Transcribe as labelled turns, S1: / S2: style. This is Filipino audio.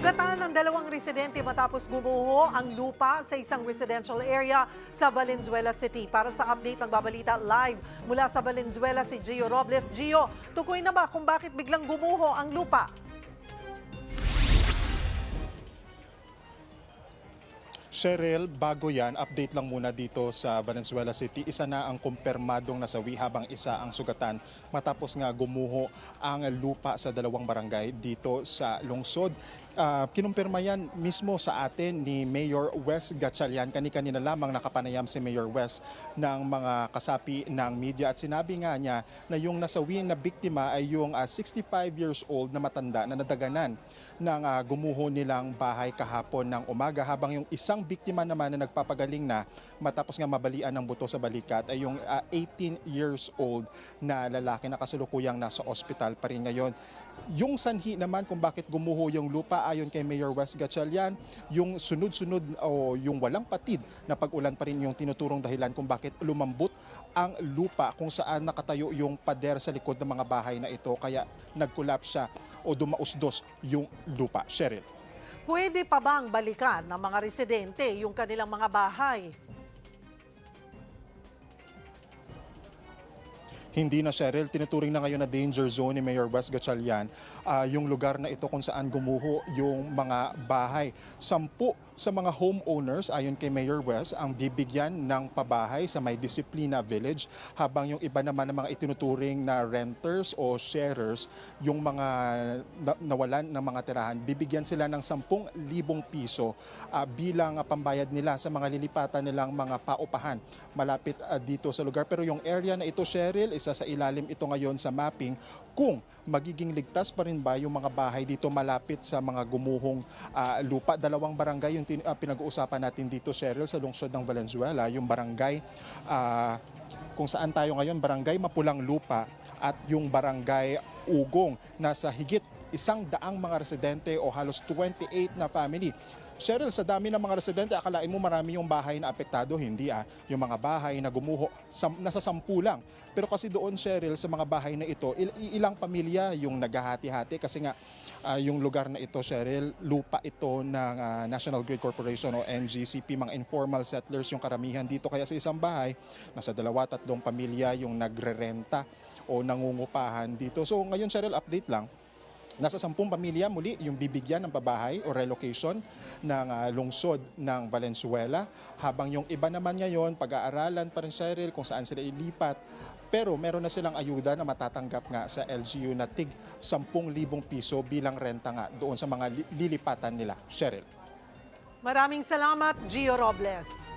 S1: Sugatan ng dalawang residente matapos gumuho ang lupa sa isang residential area sa Valenzuela City. Para sa update ng Babalita Live mula sa Valenzuela si Gio Robles. Gio, tukoy na ba kung bakit biglang gumuho ang lupa?
S2: Cheryl, bago yan, update lang muna dito sa Valenzuela City. Isa na ang kumpirmadong nasawi habang isa ang sugatan matapos nga gumuho ang lupa sa dalawang barangay dito sa lungsod. Ah, kinumpirma yan mismo sa atin ni Mayor Wes Gatchalian. Kani-kanina lamang nakapanayam si Mayor Wes ng mga kasapi ng media at sinabi nga niya na yung nasawi na biktima ay yung ah, 65 years old na matanda na nadaganan ng ah, gumuho nilang bahay kahapon ng umaga habang yung isang biktima naman na nagpapagaling na matapos nga mabalian ng buto sa balikat ay yung ah, 18 years old na lalaki na kasalukuyang nasa ospital pa rin ngayon. Yung sanhi naman kung bakit gumuho yung lupa ayon kay Mayor Wes Gatchalian, yung sunod-sunod o yung walang patid na pag-ulan pa rin yung tinuturong dahilan kung bakit lumambot ang lupa kung saan nakatayo yung pader sa likod ng mga bahay na ito kaya nag-collapse siya o dumausdos yung lupa. Cheryl.
S1: Pwede pa bang balikan ng mga residente yung kanilang mga bahay?
S2: Hindi na Cheryl, tinuturing na ngayon na danger zone ni Mayor Wes Gatchalian ah, yung lugar na ito kung saan gumuho yung mga bahay. Sampu sa mga homeowners ayon kay Mayor Wes ang bibigyan ng pabahay sa may disiplina village habang yung iba naman ng mga itinuturing na renters o sharers yung mga na- nawalan ng mga tirahan bibigyan sila ng 10,000 piso ah, bilang ah, pambayad nila sa mga lilipatan nilang mga paupahan malapit ah, dito sa lugar pero yung area na ito Cheryl isa sa ilalim ito ngayon sa mapping kung magiging ligtas pa rin ba yung mga bahay dito malapit sa mga gumuhong ah, lupa. Dalawang barangay yung ah, pinag-uusapan natin dito Cheryl sa lungsod ng Valenzuela. Yung barangay ah, kung saan tayo ngayon barangay Mapulang Lupa at yung barangay Ugong. Nasa higit isang daang mga residente o halos 28 na family. Cheryl, sa dami ng mga residente, akalain mo marami yung bahay na apektado. Hindi ah. Yung mga bahay na gumuho, sam, nasa sampu lang. Pero kasi doon, Cheryl, sa mga bahay na ito, il- ilang pamilya yung naghahati-hati. Kasi nga, ah, yung lugar na ito, Cheryl, lupa ito ng ah, National Grid Corporation o NGCP, mga informal settlers yung karamihan dito. Kaya sa isang bahay, nasa dalawa, tatlong pamilya yung nagre-renta o nangungupahan dito. So ngayon, Cheryl, update lang. Nasa sampung pamilya muli yung bibigyan ng pabahay o relocation ng ah, lungsod ng Valenzuela. Habang yung iba naman ngayon, pag-aaralan pa rin Cheryl kung saan sila ilipat. Pero meron na silang ayuda na matatanggap nga sa LGU na tig 10,000 piso bilang renta nga doon sa mga li- lilipatan nila. Cheryl.
S1: Maraming salamat, Gio Robles.